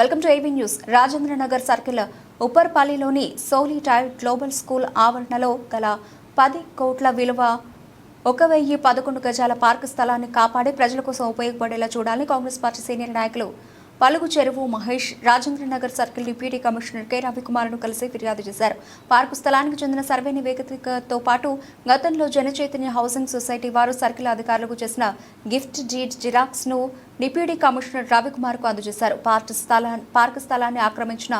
Welcome to AB news Rajendra Nagar circle ఉప్పర్పల్లిలోని solitaire global school ఆవరణలో గల పది కోట్ల విలువ ఒక వెయ్యి పదకొండు గజాల పార్క్ స్థలాన్ని కాపాడి ప్రజల కోసం ఉపయోగపడేలా చూడాలని కాంగ్రెస్ పార్టీ సీనియర్ నాయకులు Palugu Cheruvu Mahesh Rajendra Nagar circle deputy commissioner K. రవికుమార్ను కలిసి ఫిర్యాదు చేశారు. పార్కు స్థలానికి చెందిన సర్వే నివేదికతో పాటు గతంలో జనచైతన్య హౌసింగ్ సొసైటీ వారు సర్కిల్ అధికారులకు చేసిన గిఫ్ట్ డీడ్ జిరాక్స్ను డిప్యూటీ కమిషనర్ రవికుమార్కు అందజేశారు. పార్క్ స్థలా పార్క్ స్థలాన్ని ఆక్రమించిన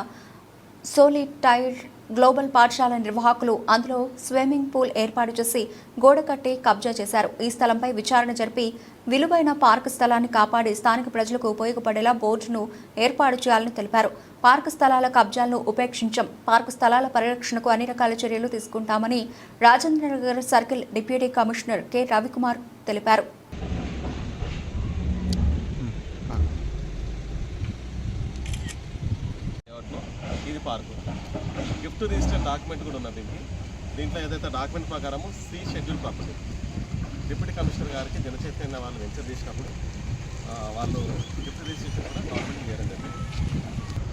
సోలిటైర్ గ్లోబల్ పాఠశాల నిర్వాహకులు అందులో స్విమ్మింగ్ పూల్ ఏర్పాటు చేసి గోడ కట్టి కబ్జా చేశారు. ఈ స్థలంపై విచారణ జరిపి విలువైన పార్క్ స్థలాన్ని కాపాడి స్థానిక ప్రజలకు ఉపయోగపడేలా బోర్డును ఏర్పాటు చేయాలని తెలిపారు. పార్క్ స్థలాల కబ్జాలను ఉపేక్షించం. పార్క్ స్థలాల పరిరక్షణకు అన్ని రకాల చర్యలు తీసుకుంటామని Rajendranagar circle deputy commissioner K. Ravikumar తెలిపారు. ఇది పార్కు. గిఫ్ట్ రిజిస్టర్ డాక్యుమెంట్ కూడా ఉన్నది దీనికి. దీంట్లో ఏదైతే డాక్యుమెంట్ ప్రకారము C schedule property. Deputy commissioner గారికి జనచైతన్య వాళ్ళు వెంచర్ చేసినప్పుడు వాళ్ళు గిఫ్ట్ రిజిస్ట్రేషన్ కూడా గవర్నమెంట్ చేయడం జరిగింది.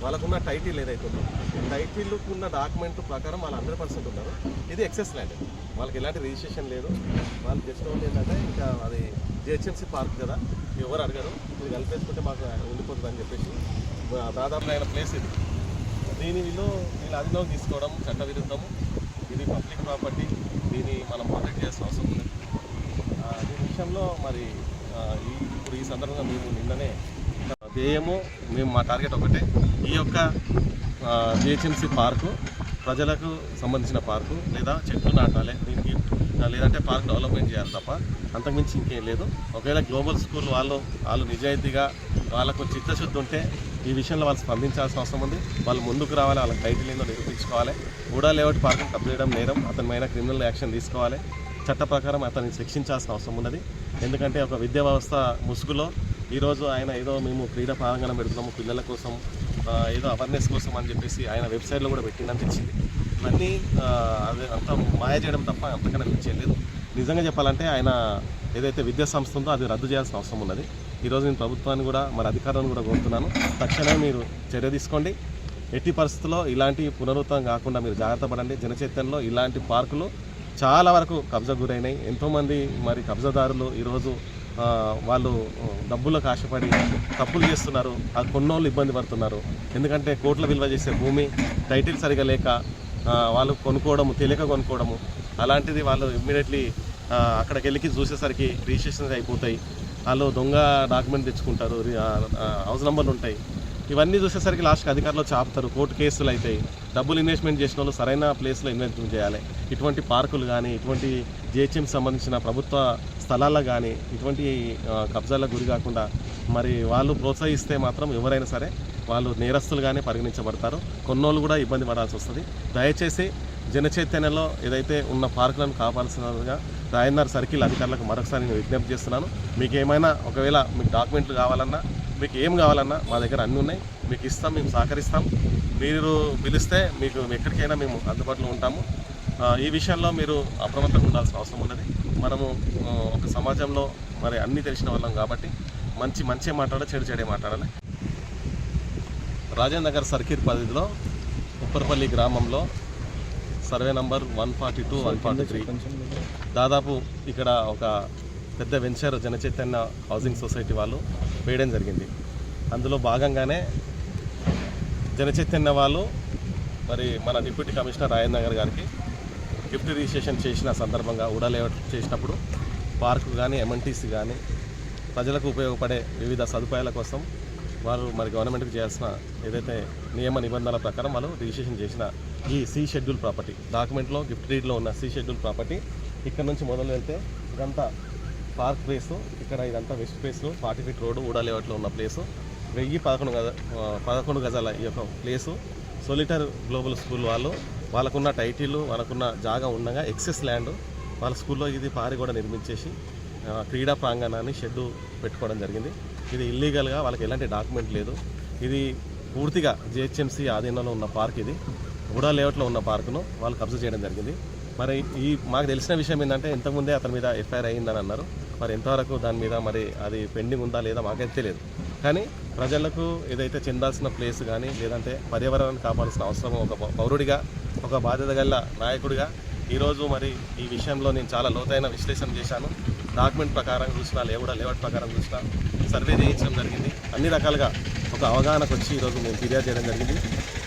వాళ్ళకున్న టైటిల్ ఏదైతే ఉందో టైటిల్కు ఉన్న డాక్యుమెంట్ ప్రకారం వాళ్ళు హండ్రెడ్ పర్సెంట్ ఉన్నారు. ఇది ఎక్సెస్ ల్యాండ్. వాళ్ళకి ఎలాంటి రిజిస్ట్రేషన్ లేదు. వాళ్ళు జస్ట్ ఓన్లీ ఏంటంటే ఇంకా అది జిహెచ్ఎంసీ పార్క్ కదా ఎవరు అడగరు. ఇది కలిపేసుకుంటే మాకు ఉండిపోతుంది అని చెప్పేసి ఆ, దాదాపు ఆయన ప్లేస్ ఇది. దీని వీళ్ళు వీళ్ళు అధిలోకి తీసుకోవడం చట్టవిరుద్ధము ఇది పబ్లిక్ ప్రాపర్టీ. దీన్ని మనం ప్రొటెక్ట్ చేయాల్సిన అవసరం ఉంది దీని విషయంలో మరి ఈ ఇప్పుడు ఈ సందర్భంగా మేము నిన్ననే ధ్యేయము మేము మా టార్గెట్ ఒకటే. ఈ యొక్క జిహెచ్ఎంసీ పార్కు ప్రజలకు సంబంధించిన పార్కు లేదా చెట్లు నాటాలి దీనికి లేదంటే పార్క్ డెవలప్మెంట్ చేయాలి తప్ప అంతకుమించి ఇంకేం లేదు. ఒకవేళ గ్లోబల్ స్కూల్ వాళ్ళు వాళ్ళు నిజాయితీగా వాళ్ళకు చిత్తశుద్ధి ఉంటే ఈ విషయంలో వాళ్ళు స్పందించాల్సిన అవసరం ఉంది. వాళ్ళు ముందుకు రావాలి వాళ్ళ టైటిల్ ఏందో నిరూపించుకోవాలి. కూడా లేఅవుట్ పార్కింగ్ కప్ చేయడం నేరం అతని మీద క్రిమినల్ యాక్షన్ తీసుకోవాలి. చట్ట ప్రకారం అతన్ని శిక్షించాల్సిన అవసరం ఉన్నది. ఎందుకంటే ఒక విద్యా వ్యవస్థ ముసుగులో ఈరోజు ఆయన ఏదో మేము క్రీడా ప్రాంగణం పెడుతున్నాము పిల్లల కోసం ఏదో అవేర్నెస్ కోసం అని చెప్పేసి ఆయన వెబ్సైట్లో కూడా పెట్టిందనిపించింది ఇవన్నీ ఆ, అది అంతా మాయ చేయడం తప్ప అంతకన్నా మించేయలేదు నిజంగా చెప్పాలంటే ఆయన ఏదైతే విద్యా సంస్థ ఉందో అది రద్దు చేయాల్సిన అవసరం ఉన్నది. ఈరోజు నేను ప్రభుత్వాన్ని కూడా మరి అధికారులను కూడా కోరుతున్నాను. తక్షణమే మీరు చర్య తీసుకోండి. ఎట్టి పరిస్థితుల్లో ఇలాంటి పునరుద్ధం కాకుండా మీరు జాగ్రత్త పడండి. జనచైతన్యంలో ఇలాంటి పార్కులు చాలా వరకు కబ్జా గురైనాయి. ఎంతోమంది మరి కబ్జాదారులు ఈరోజు వాళ్ళు డబ్బులకు ఆశపడి తప్పులు చేస్తున్నారు. ఆ కొన్నోళ్ళు ఇబ్బంది పడుతున్నారు. ఎందుకంటే కోట్ల విలువ చేసే భూమి టైటిల్ సరిగా లేక వాళ్ళు కొనుక్కోవడము తెలియక కొనుక్కోవడము అలాంటిది వాళ్ళు ఇమ్మీడియట్లీ అక్కడికి వెళ్ళి చూసేసరికి రిజిస్ట్రేషన్ అయిపోతాయి. వాళ్ళు దొంగ డాక్యుమెంట్ తెచ్చుకుంటారు హౌస్ నెంబర్లు ఉంటాయి. ఇవన్నీ చూసేసరికి లాస్ట్కి అధికారులు చాపుతారు కోర్టు కేసులు అవుతాయి డబ్బులు ఇన్వెస్ట్మెంట్ చేసిన వాళ్ళు సరైన ప్లేస్లో ఇన్వెస్ట్మెంట్ చేయాలి. ఇటువంటి పార్కులు కానీ ఇటువంటి జిహెచ్ఎంకి సంబంధించిన ప్రభుత్వ స్థలాల్లో కానీ ఇటువంటి కబ్జాలకు గురి కాకుండా మరి వాళ్ళు ప్రోత్సహిస్తే మాత్రం ఎవరైనా సరే వాళ్ళు నేరస్తులుగానే పరిగణించబడతారు. కొన్నోళ్ళు కూడా ఇబ్బంది పడాల్సి వస్తుంది. దయచేసి జనచైతన్యంలో ఏదైతే ఉన్న పార్కులను కాపాల్సినదిగా రాయన్నర్ సర్కిల్ అధికారులకు మరొకసారి నేను విజ్ఞప్తి చేస్తున్నాను. మీకు ఏమైనా ఒకవేళ మీకు డాక్యుమెంట్లు కావాలన్నా మీకు ఏం కావాలన్నా మా దగ్గర అన్నీ ఉన్నాయి. మీకు ఇస్తాం మేము సహకరిస్తాం. మీరు పిలిస్తే మీకు ఎక్కడికైనా మేము అందుబాటులో ఉంటాము. ఈ విషయంలో మీరు అప్రమత్తంగా ఉండాల్సిన అవసరం ఉన్నది. మనము ఒక సమాజంలో మరి అన్నీ తెలిసిన వాళ్ళం కాబట్టి మంచి మంచి మాట్లాడాలి చెడు చెడే మాట్లాడాలి. రాజేంద్రనగర్ సర్కిల్ పరిధిలో ఉప్పరపల్లి గ్రామంలో survey number one forty two one forty three. దాదాపు ఇక్కడ ఒక పెద్ద వెంచర్ జనచైతన్య హౌసింగ్ సొసైటీ వాళ్ళు వేయడం జరిగింది. అందులో భాగంగానే జనచైతన్య వాళ్ళు మరి మన డిప్యూటీ కమిషనర్ రాయన్ నగర్ గారికి గిఫ్ట్ రిజిస్ట్రేషన్ చేసిన సందర్భంగా ఉడా లేఅవుట్ చేసినప్పుడు పార్కు కానీ ఎంఎన్టీసీ కానీ ప్రజలకు ఉపయోగపడే వివిధ సదుపాయాల కోసం వారు మరి గవర్నమెంట్కి చేయాల్సిన ఏదైతే నియమ నిబంధనల ప్రకారం వాళ్ళు రిజిస్ట్రేషన్ చేసిన ఈ సి షెడ్యూల్ ప్రాపర్టీ డాక్యుమెంట్లో గిఫ్ట్ రీడ్లో ఉన్న సి షెడ్యూల్ ప్రాపర్టీ ఇక్కడ నుంచి మొదలు వెళ్తే ఇదంతా పార్క్ ప్లేసు. ఇక్కడ ఇదంతా waste place forty feet road ఊడాలేవట్లో ఉన్న ప్లేసు. వెయ్యి పదకొండు గజ పదకొండు గజాల ఈ యొక్క ప్లేసు. సొలిటర్ గ్లోబల్ స్కూల్ వాళ్ళు వాళ్ళకున్న టైటిల్ వాళ్ళకున్న జాగా ఉండగా ఎక్సెస్ ల్యాండ్ వాళ్ళ స్కూల్లో ఇది పారి కూడా నిర్మించేసి క్రీడా ప్రాంగణాన్ని షెడ్ పెట్టుకోవడం జరిగింది. ఇది ఇల్లీగల్గా వాళ్ళకి ఎలాంటి డాక్యుమెంట్ లేదు. ఇది పూర్తిగా జిహెచ్ఎంసీ ఆధీనంలో ఉన్న పార్క్ ఇది. గుడా లేఅవుట్లో ఉన్న పార్కును వాళ్ళు కబ్జా చేయడం జరిగింది. మరి ఈ మాకు తెలిసిన విషయం ఏంటంటే ఇంతకుముందే అతని మీద ఎఫ్ఐఆర్ అయ్యిందని అన్నారు. మరి ఎంతవరకు దాని మీద మరి అది పెండింగ్ ఉందా లేదా మాకైతే తెలియదు. కానీ ప్రజలకు ఏదైతే చెందాల్సిన ప్లేస్ కానీ లేదంటే పర్యావరణాన్ని కాపాడాల్సిన అవసరం ఒక పౌరుడిగా ఒక బాధ్యత గల నాయకుడిగా ఈరోజు మరి ఈ విషయంలో నేను చాలా లోతైన విశ్లేషణ చేశాను. డాక్యుమెంట్ ప్రకారం చూసినా లేవుడా లేవట్ ప్రకారం చూసినా సర్వే చేయించడం జరిగింది. అన్ని రకాలుగా ఒక అవగాహనకు వచ్చి ఈరోజు మేము ఫిర్యాదు చేయడం జరిగింది.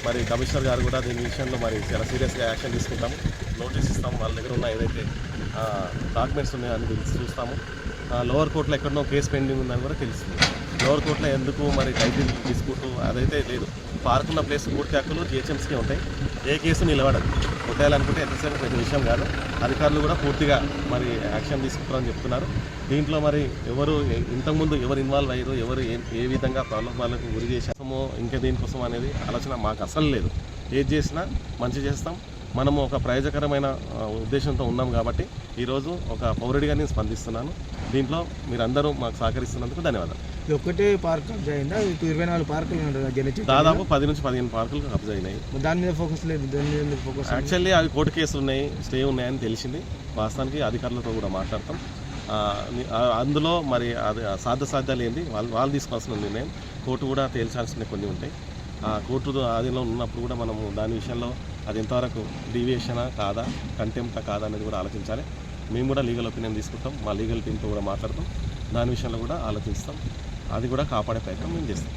మరి కమిషనర్ గారు కూడా దీని విషయంలో మరి చాలా సీరియస్గా యాక్షన్ తీసుకుంటాము. నోటీస్ ఇస్తాము వాళ్ళ దగ్గర ఉన్న ఏదైతే డాక్యుమెంట్స్ ఉన్నాయో అని తెలిసి చూస్తాము. లోవర్ కోర్టులో ఎక్కడనో కేసు పెండింగ్ ఉందని కూడా తెలుస్తుంది. లోవర్ కోర్టులో ఎందుకు మరి టైటిల్ డిస్ప్యూట్ అదైతే లేదు. పార్క్ ఉన్న ప్లేస్ పూర్తి హక్కులు జిహెచ్ఎంసీకి ఉంటాయి. ఏ కేసు నిలబడదు. కొట్టేయాలనుకుంటే ఎంతసేపు పెద్ద విషయం కాదు. అధికారులు కూడా పూర్తిగా మరి యాక్షన్ తీసుకుంటారని చెప్తున్నారు. దీంట్లో మరి ఎవరు ఇంతకుముందు ఎవరు ఇన్వాల్వ్ అయ్యారు ఎవరు ఏ విధంగా ప్రలోభాలకు గురి చేసామో ఇంకా దీనికోసం అనేది ఆలోచన మాకు అసలు లేదు. ఏది చేసినా మంచి చేస్తాం. మనము ఒక ప్రయోజకరమైన ఉద్దేశంతో ఉన్నాం కాబట్టి ఈరోజు ఒక పౌరుడిగా నేను స్పందిస్తున్నాను. దీంట్లో మీరందరూ మాకు సహకరిస్తున్నందుకు ధన్యవాదాలు. ఇది ఒక్కటే పార్క్ కబ్జా అయిందా? ఇరవై నాలుగు పార్కులు దాదాపు పది నుంచి పదిహేను పార్కులు కబ్జా అయినాయి. దాని మీద ఫోకస్ లేదు దాని మీద ఫోకస్ యాక్చువల్లీ అవి కోర్టు కేసులు ఉన్నాయి స్టే ఉన్నాయని తెలిసింది. వాస్తవానికి అధికారులతో కూడా మాట్లాడతాం. అందులో మరి అది సాధ్య సాధ్యాలు ఏంటి వాళ్ళు వాళ్ళు తీసుకోవాల్సిన నిర్ణయం. కోర్టు కూడా తేల్చాల్సిన కొన్ని ఉంటాయి. కోర్టు ఆధీనంలో ఉన్నప్పుడు కూడా మనము దాని విషయంలో అది ఎంతవరకు డీవియేషనా కాదా కంటెంప్టా కాదా అనేది కూడా ఆలోచించాలి. మేము కూడా లీగల్ ఒపీనియన్ తీసుకుంటాం. మా లీగల్ టీంతో కూడా మాట్లాడతాం. దాని విషయంలో కూడా ఆలోచిస్తాం. అది కూడా కాపాడే ప్రయత్నం మేము చేస్తాం.